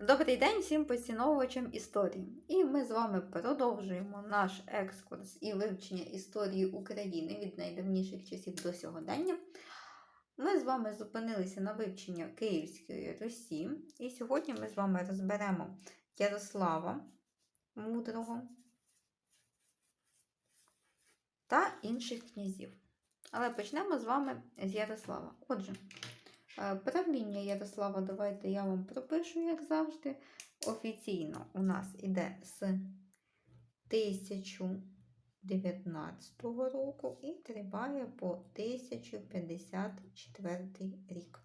Добрий день всім поціновувачам історії. І ми з вами продовжуємо наш екскурс і вивчення історії України від найдавніших часів до сьогодення. Ми з вами зупинилися на вивченні Київської Русі, і сьогодні ми з вами розберемо Ярослава Мудрого та інших князів. Але почнемо з вами з Ярослава. Отже, Правління Ярослава, давайте я вам пропишу, як завжди. Офіційно у нас іде з 1019 року і триває по 1054 рік.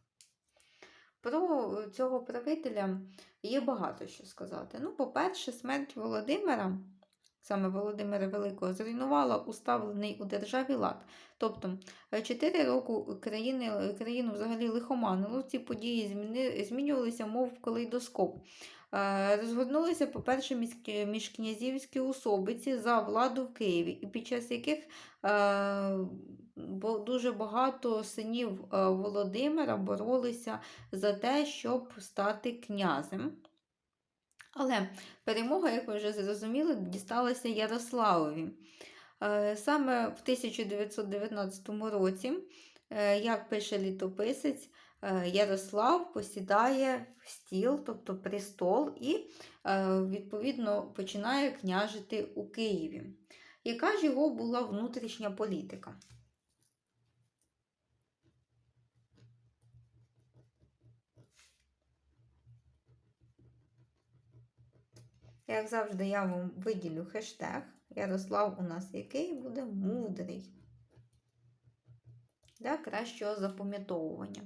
Про цього правителя є багато що сказати. Ну, по-перше, смерть Володимира саме Володимира Великого, зруйнувала уставлений у державі лад. Тобто, е, чотири роки країни, країну взагалі лихоманило, ці події зміни, змінювалися, мов калейдоскоп. Е, розгорнулися, по-перше, міжкнязівські особиці за владу в Києві, і під час яких е, дуже багато синів Володимира боролися за те, щоб стати князем. Але перемога, як ви вже зрозуміли, дісталася Ярославові. Е, саме в 1919 році, е, як пише літописець, е, Ярослав посідає стіл, тобто престол, і, відповідно, починає княжити у Києві. Яка ж його була внутрішня політика? Як завжди, я вам виділю хештег. Ярослав у нас який буде мудрий. Для кращого запам'ятовування.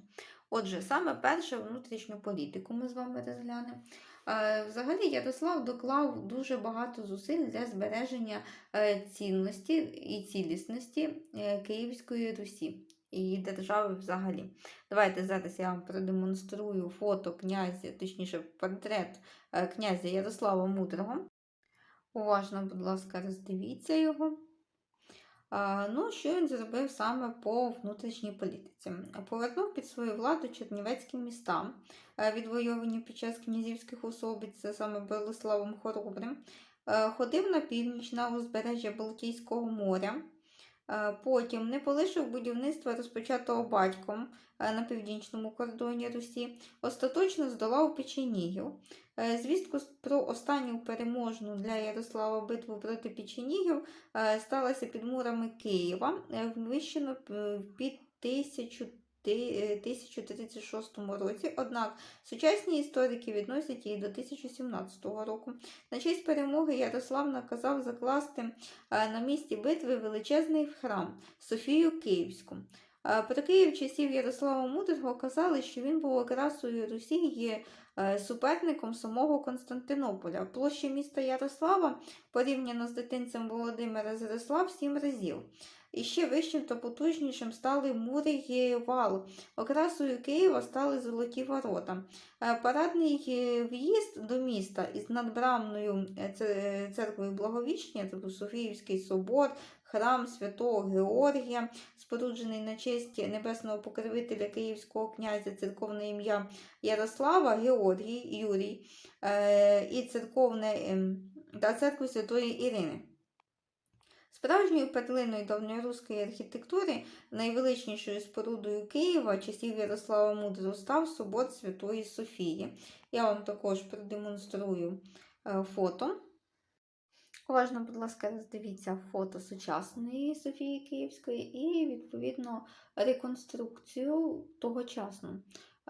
Отже, саме перше внутрішню політику ми з вами розглянемо. Е, взагалі, Ярослав доклав дуже багато зусиль для збереження е, цінності і цілісності е, Київської Русі і держави взагалі. Давайте зараз я вам продемонструю фото князя, точніше, портрет е, князя Ярослава Мудрого. Уважно, будь ласка, роздивіться його. Ну, Що він зробив саме по внутрішній політиці? Повернув під свою владу чернівецькі міста, е, відвойовані під час князівських особиць, це саме Болеславом Хоробрим. Е, ходив на північ на узбережжя Балтійського моря. Е, потім не полишив будівництва розпочатого батьком е, на північному кордоні Русі, остаточно здолав печенігів. Е, звістку про останню переможну для Ярослава битву проти печенігів сталася під мурами Києва, вміщено під 1000 1036 році, однак сучасні історики відносять її до 1017 року. На честь перемоги Ярослав наказав закласти е, на місці битви величезний храм Софію Київську. Е, про Київ часів Ярослава Мудрого казали, що він був окрасою Росії е, суперником самого Константинополя. Площа міста Ярослава порівняно з дитинцем Володимира зросла в сім разів. І ще вищим та потужнішим стали мури вал. Окрасою Києва стали золоті ворота. Е, парадний в'їзд до міста із надбрамною церквою Благовічня, тобто Софіївський собор, храм святого Георгія, споруджений на честь небесного покровителя Київського князя, церковне ім'я Ярослава, Георгій Юрій е, і церковне ем, та церкви Святої Ірини. Справжньою перлиною давньоруської архітектури, найвеличнішою спорудою Києва часів Ярослава Мудрого став собор Святої Софії. Я вам також продемонструю е, фото. Уважно, будь ласка, роздивіться фото сучасної Софії Київської і, відповідно, реконструкцію тогочасну.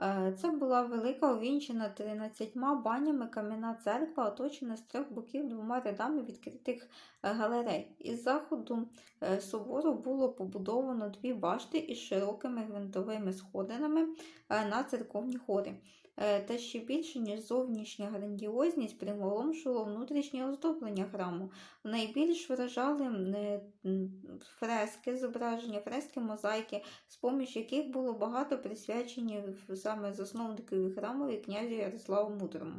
Е, це була велика увінчена 13 банями кам'яна церква, оточена з трьох боків двома рядами відкритих е, галерей. Із заходу е, собору було побудовано дві башти із широкими гвинтовими сходинами на церковні хори. Е, та ще більше, ніж зовнішня грандіозність, приголомшувало внутрішнє оздоблення храму. Найбільш вражали е, фрески, зображення, фрески, мозаїки, з поміж яких було багато присвячені саме засновникові храмові князю Ярославу Мудрому.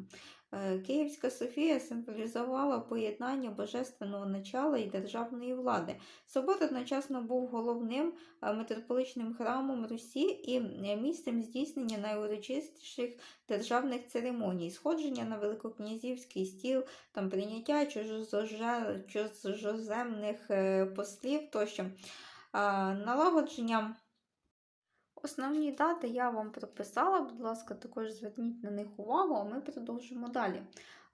Е, Київська Софія символізувала поєднання божественного начала і державної влади. Собор одночасно був головним е, митрополичним храмом Русі і е, місцем здійснення найурочистіших державних церемоній, сходження на великокнязівський стіл, там прийняття чужоземних послів тощо. Налагодження Основні дати я вам прописала, будь ласка, також зверніть на них увагу, а ми продовжимо далі.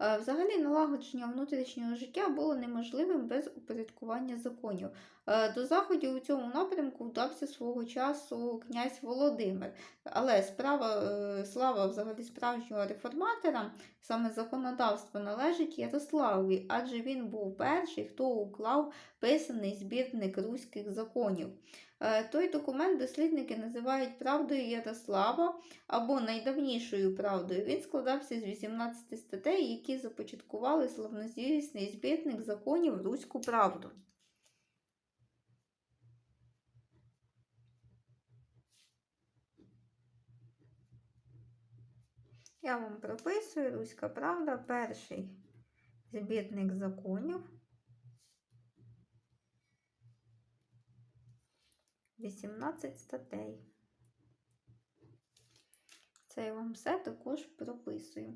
Е, Взагалі, налагодження внутрішнього життя було неможливим без упорядкування законів. Е, До заходів у цьому напрямку вдався свого часу князь Володимир. Але справа, е, слава взагалі справжнього реформатора, саме законодавство належить Ярославові, адже він був перший, хто уклав писаний збірник руських законів. Е, Той документ дослідники називають правдою Ярослава або найдавнішою правдою. Він складався з 18 статей, які започаткували славнозвісний збірник законів Руську правду. Я вам прописую Руська правда, перший збірник законів. 18 статей. Це я вам все також прописую.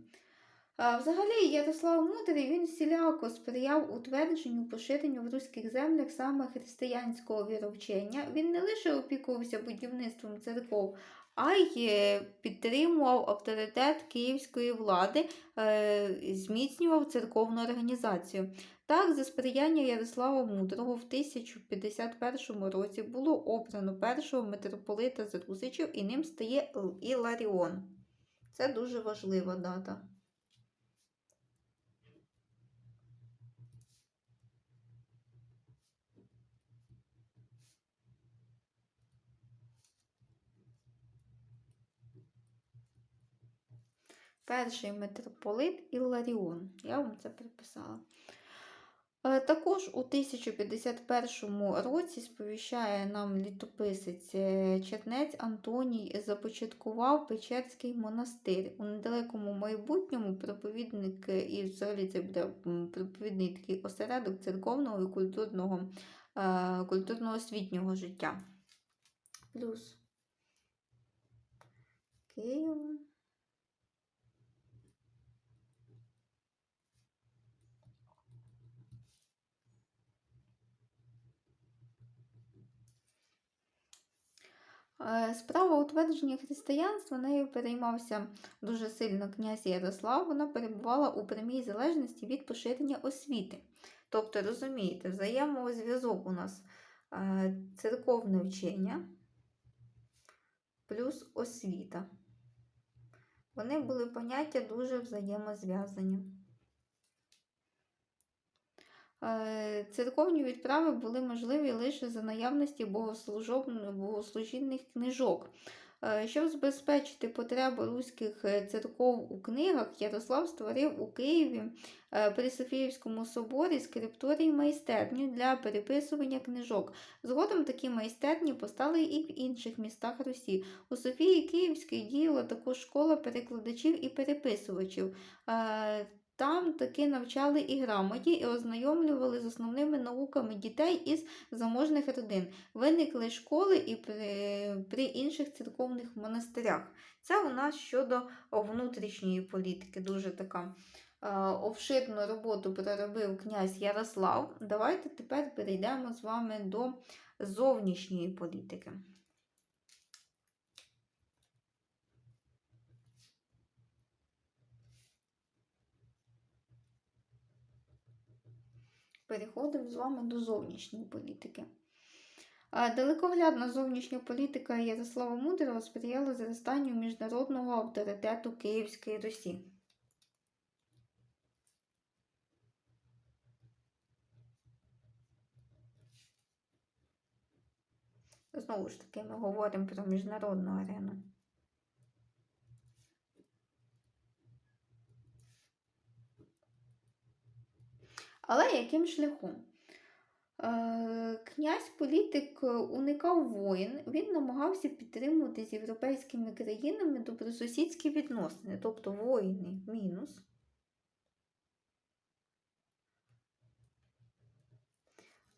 Взагалі, Ярослав Мудрий він всіляко сприяв утвердженню поширенню в руських землях саме християнського віровчення. Він не лише опікувався будівництвом церков, а й е, підтримував авторитет київської влади, е, зміцнював церковну організацію. Так, за сприяння Ярослава Мудрого в 1051 році було обрано першого митрополита з Русичів і ним стає Іларіон. Це дуже важлива дата. Перший митрополит Ілларіон. Я вам це приписала. Е, Також у 1051 році сповіщає нам літописець е, Чернець Антоній започаткував Печерський монастир. У недалекому майбутньому проповідник, е, і взагалі це буде проповідний такий осередок церковного і культурного, культурно-освітнього життя. Плюс Київ. Справа утвердження християнства нею переймався дуже сильно князь Ярослав. Вона перебувала у прямій залежності від поширення освіти. Тобто, розумієте, взаємозв'язок у нас е, церковне вчення плюс освіта. Вони були поняття дуже взаємозв'язані. Е, Церковні відправи були можливі лише за наявності богослужінних книжок. Е, Щоб забезпечити потребу руських е, церков у книгах, Ярослав створив у Києві при Софіївському соборі скрипторій майстерню для переписування книжок. Згодом такі майстерні постали і в інших містах Русі. У Софії Київській діяла також школа перекладачів і переписувачів. Там таки навчали і грамоті, і ознайомлювали з основними науками дітей із заможних родин. Виникли школи і при, при інших церковних монастирях. Це у нас щодо внутрішньої політики, дуже така е, обширну роботу проробив князь Ярослав. Давайте тепер перейдемо з вами до зовнішньої політики. Переходимо з вами до зовнішньої політики. Далекоглядна зовнішня політика Ярослава Мудрого сприяла зростанню міжнародного авторитету Київської Русі. Знову ж таки, ми говоримо про міжнародну арену. Але яким шляхом? Е, князь політик е, уникав воїн, він намагався підтримувати з європейськими країнами добросусідські відносини, тобто воїни мінус.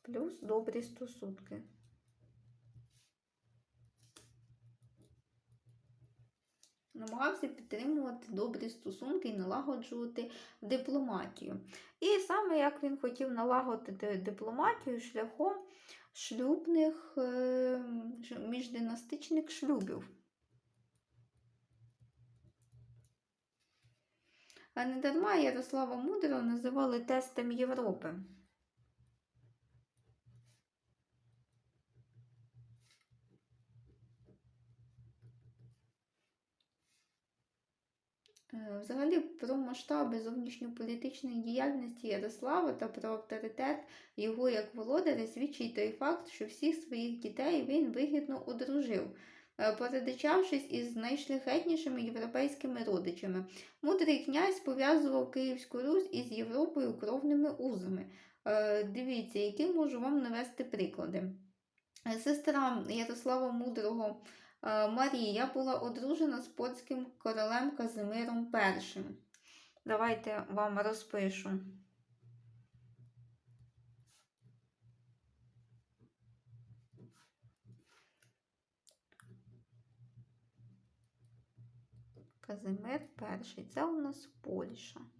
Плюс добрі стосунки. Намагався підтримувати добрі стосунки і налагоджувати дипломатію. І саме як він хотів налагодити дипломатію шляхом шлюбних е, міждинастичних шлюбів. А недарма Ярослава Мудрого називали тестом Європи. Взагалі про масштаби зовнішньополітичної діяльності Ярослава та про авторитет його як володаря свідчить той факт, що всіх своїх дітей він вигідно одружив, е, породичавшись із найшляхетнішими європейськими родичами. Мудрий князь пов'язував Київську Русь із Європою кровними узами. Е, Дивіться, які можу вам навести приклади. Е, Сестра Ярослава Мудрого Е, Марія була одружена з польським королем Казимиром І. Давайте вам розпишу. Казимир І. Це у нас Польща. Е,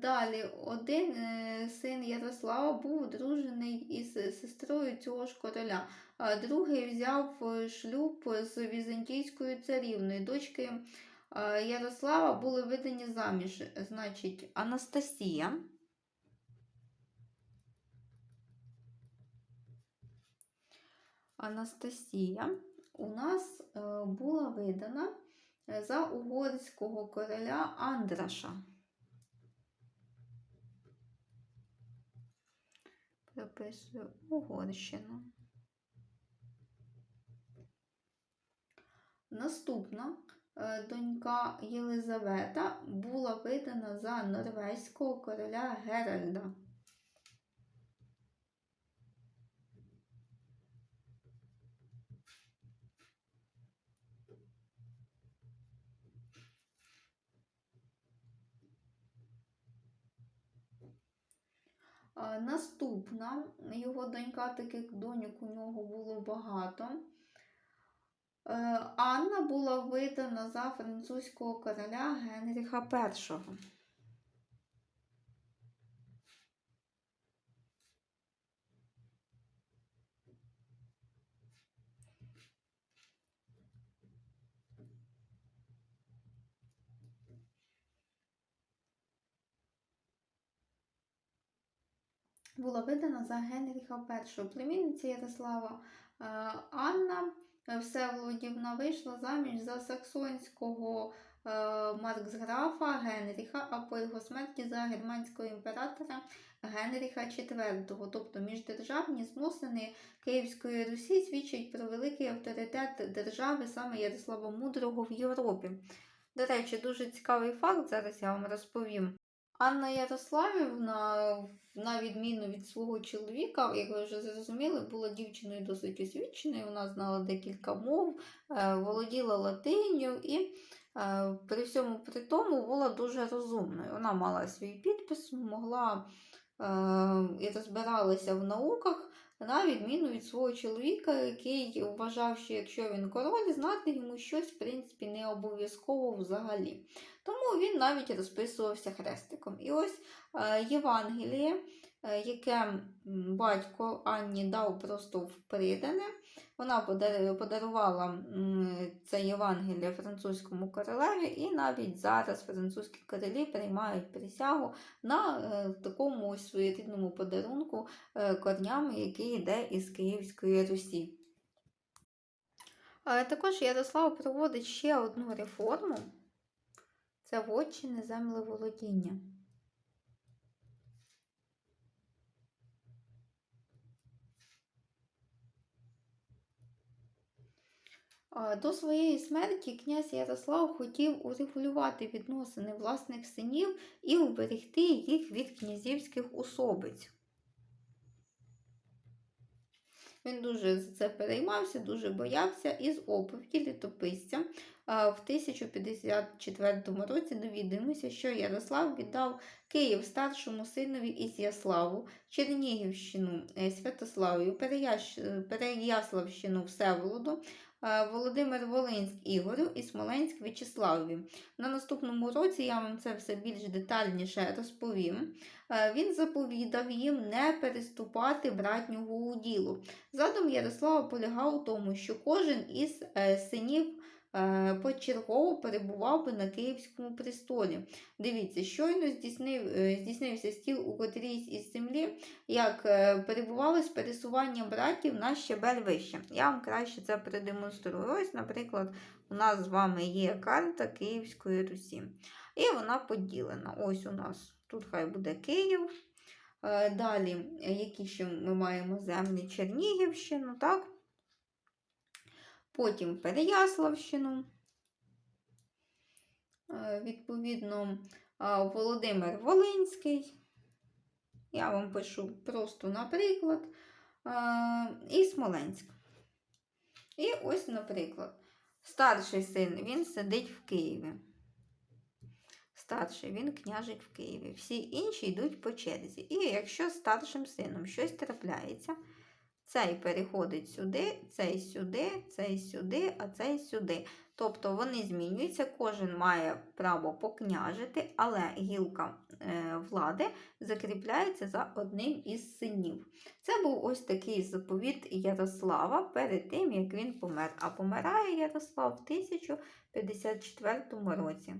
Далі один е, син Ярослава був одружений із сестрою цього ж короля. а Другий взяв е, шлюб з візантійською царівною. Дочки е, Ярослава були видані заміж. Значить, Анастасія. Анастасія у нас була видана за угорського короля Андраша. Записую Угорщину. Наступна е, донька Єлизавета була видана за норвезького короля Геральда. Е, Наступна його донька, таких доньок у нього було багато. Е, Анна була видана за французького короля Генріха І. Була видана за Генріха І. Племінниця Ярослава е, Анна Всеволодівна вийшла заміж за саксонського е, марксграфа Генріха, а по його смерті за германського імператора Генріха IV. Тобто міждержавні зносини Київської Русі свідчать про великий авторитет держави саме Ярослава Мудрого в Європі. До речі, дуже цікавий факт, зараз я вам розповім. Анна Ярославівна, на відміну від свого чоловіка, як ви вже зрозуміли, була дівчиною досить освіченою. Вона знала декілька мов, е, володіла латинью і е, при всьому при тому була дуже розумною. Вона мала свій підпис, могла е, і розбиралася в науках, на відміну від свого чоловіка, який вважав, що якщо він король, знати йому щось, в принципі, не обов'язково взагалі. Тому він навіть розписувався хрестиком. І ось е, Євангеліє, яке батько Анні дав просто в придане. Вона подарувала це Євангеліє французькому королеві, і навіть зараз французькі королі приймають присягу на е, такому своєрідному подарунку е, корнями, який йде із Київської Русі. Е, Також Ярослав проводить ще одну реформу. Це вотчини землеволодіння. А, До своєї смерті князь Ярослав хотів урегулювати відносини власних синів і уберегти їх від князівських особиць. Він дуже за це переймався, дуже боявся і з оповіді літописця в 1054 році довідуємося, що Ярослав віддав Київ старшому синові Ізяславу, Чернігівщину е, Святославію, Переяславщину Всеволоду, Володимир Волинськ Ігорю і Смоленськ В'ячеславові. На наступному році я вам це все більш детальніше розповім. Е, Він заповідав їм не переступати братнього уділу. Задум Ярослава полягав у тому, що кожен із е, синів е, почергово перебував би на Київському престолі. Дивіться, щойно здійснив, е, здійснився стіл у котрійсь із землі, як е, перебувалось пересування братів на щебель вище. Я вам краще це продемонструю. Ось, наприклад, у нас з вами є карта Київської Русі. І вона поділена. Ось у нас тут хай буде Київ. Е, Далі, е, які ще ми маємо землі Чернігівщину, так? Потім Переяславщину. Е, Відповідно, Володимир Волинський. Я вам пишу просто наприклад. І Смоленськ. І ось, наприклад, старший син він сидить в Києві. Старший він княжить в Києві. Всі інші йдуть по черзі. І якщо старшим сином щось трапляється, цей переходить сюди, цей сюди, цей сюди, а цей сюди. Тобто вони змінюються, кожен має право покняжити, але гілка е, влади закріпляється за одним із синів. Це був ось такий заповіт Ярослава перед тим, як він помер. А помирає Ярослав в 1054 році.